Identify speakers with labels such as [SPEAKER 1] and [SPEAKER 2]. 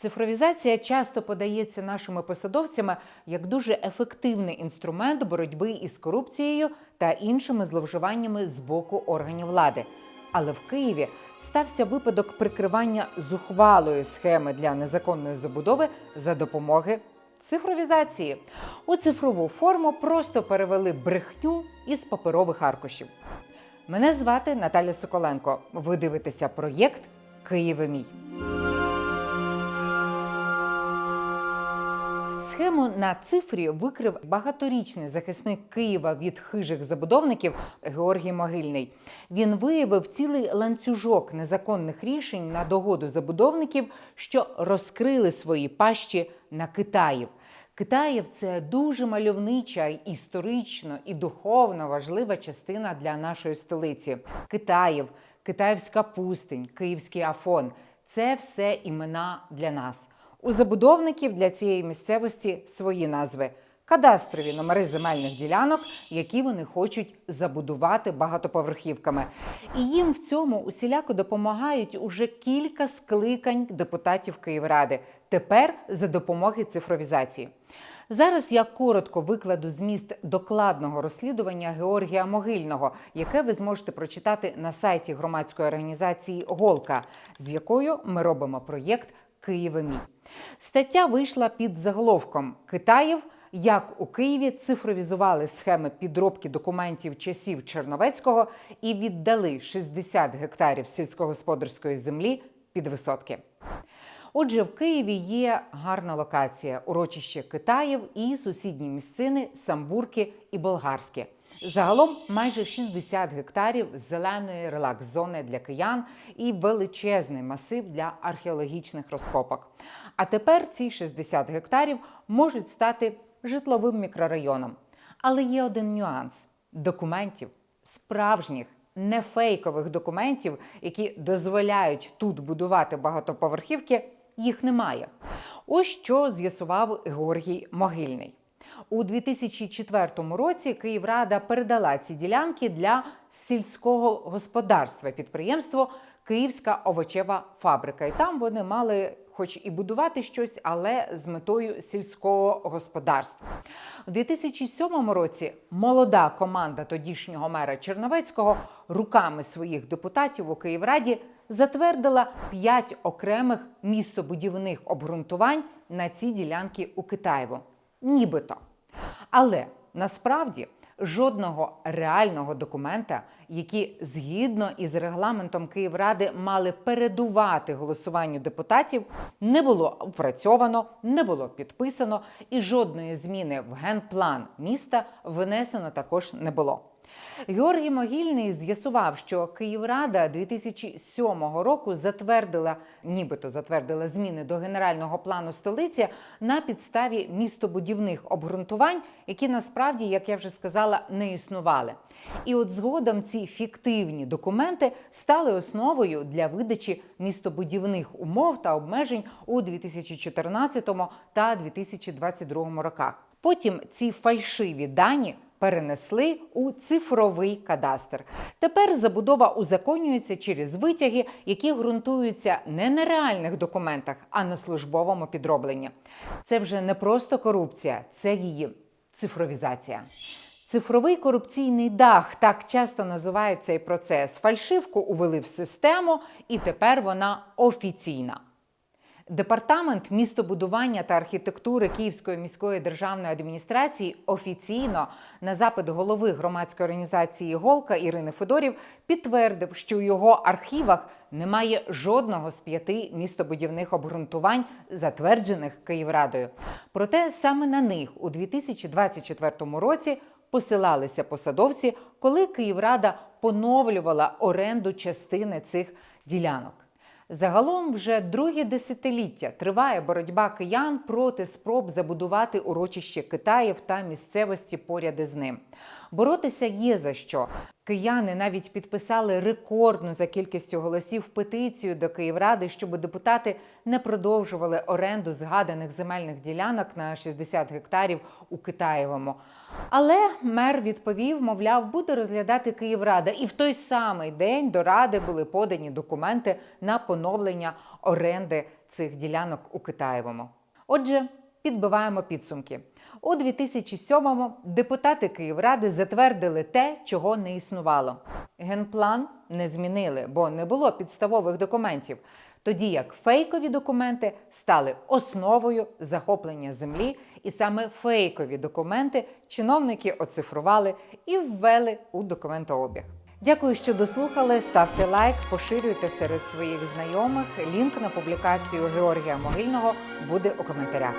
[SPEAKER 1] Цифровізація часто подається нашими посадовцями як дуже ефективний інструмент боротьби із корупцією та іншими зловживаннями з боку органів влади. Але в Києві стався випадок прикривання зухвалої схеми для незаконної забудови за допомоги цифровізації. У цифрову форму просто перевели брехню із паперових аркушів. Мене звати Наталя Соколенко. Ви дивитеся проєкт Києве мій. Схему на цифрі викрив багаторічний захисник Києва від хижих забудовників Георгій Могильний. Він виявив цілий ланцюжок незаконних рішень на догоду забудовників, що розкрили свої пащі на Китаїв. Китаїв це дуже мальовнича, історично і духовно важлива частина для нашої столиці. Китаїв, Китаївська пустинь, Київський Афон це все імена для нас. У забудовників для цієї місцевості свої назви. Кадастрові номери земельних ділянок, які вони хочуть забудувати багатоповерхівками. І їм в цьому усіляко допомагають уже кілька скликань депутатів Київради. Тепер за допомоги цифровізації. Зараз я коротко викладу зміст докладного розслідування Георгія Могильного, яке ви зможете прочитати на сайті громадської організації Голка, з якою ми робимо проєкт Києве мій. Стаття вийшла під заголовком Китаїв. Як у Києві цифровізували схеми підробки документів часів Черновецького і віддали 60 гектарів сільськогосподарської землі під висотки. Отже, в Києві є гарна локація урочище Китаїв і сусідні місцини Самбурки і Болгарське. Загалом майже 60 гектарів зеленої релакс-зони для киян і величезний масив для археологічних розкопок. А тепер ці 60 гектарів можуть стати житловим мікрорайоном. Але є один нюанс: документів справжніх. Не фейкових документів, які дозволяють тут будувати багатоповерхівки, їх немає. Ось що з'ясував Георгій Могильний. У 2004 році Київрада передала ці ділянки для сільського господарства підприємство Київська овочева фабрика. І там вони мали, хоч і будувати щось, але з метою сільського господарства. У 2007 році молода команда тодішнього мера Черновецького руками своїх депутатів у Київраді затвердила п'ять окремих містобудівних обґрунтувань на ці ділянки у Китаєву. Нібито. Але насправді жодного реального документа, які згідно із регламентом Київради мали передувати голосуванню депутатів, не було опрацьовано, не було підписано, і жодної зміни в генплан міста внесено також не було. Георгій Могильний з'ясував, що Київрада 2007 року затвердила, нібито затвердила зміни до генерального плану столиці на підставі містобудівних обґрунтувань, які насправді, як я вже сказала, не існували. І от згодом ці фіктивні документи стали основою для видачі містобудівних умов та обмежень у 2014 та 2022 роках. Потім ці фальшиві дані перенесли у цифровий кадастр. Тепер забудова узаконюється через витяги, які ґрунтуються не на реальних документах, а на службовому підробленні. Це вже не просто корупція, це її цифровізація. Цифровий корупційний дах так часто називають цей процес. Фальшивку увели в систему, і тепер вона офіційна. Департамент містобудування та архітектури Київської міської державної адміністрації офіційно на запит голови громадської організації Голка Ірини Федорів підтвердив, що у його архівах немає жодного з п'яти містобудівних обґрунтувань, затверджених Київрадою. Проте саме на них у 2024 році посилалися посадовці, коли Київрада поновлювала оренду частини цих ділянок. Загалом вже друге десятиліття триває боротьба киян проти спроб забудувати урочище Китаїв та місцевості поряд із ним. Боротися є за що. Кияни навіть підписали рекордну за кількістю голосів петицію до Київради, щоб депутати не продовжували оренду згаданих земельних ділянок на 60 гектарів у Китаєвому. Але мер відповів, мовляв, буде розглядати Київрада. І в той самий день до ради були подані документи на поновлення оренди цих ділянок у Китаєвому. Отже, підбиваємо підсумки. У 2007-му депутати Київради затвердили те, чого не існувало. Генплан не змінили, бо не було підставових документів. Тоді як фейкові документи стали основою захоплення землі, і саме фейкові документи чиновники оцифрували і ввели у документообіг. Дякую, що дослухали. Ставте лайк, поширюйте серед своїх знайомих. Лінк на публікацію Георгія Могильного буде у коментарях.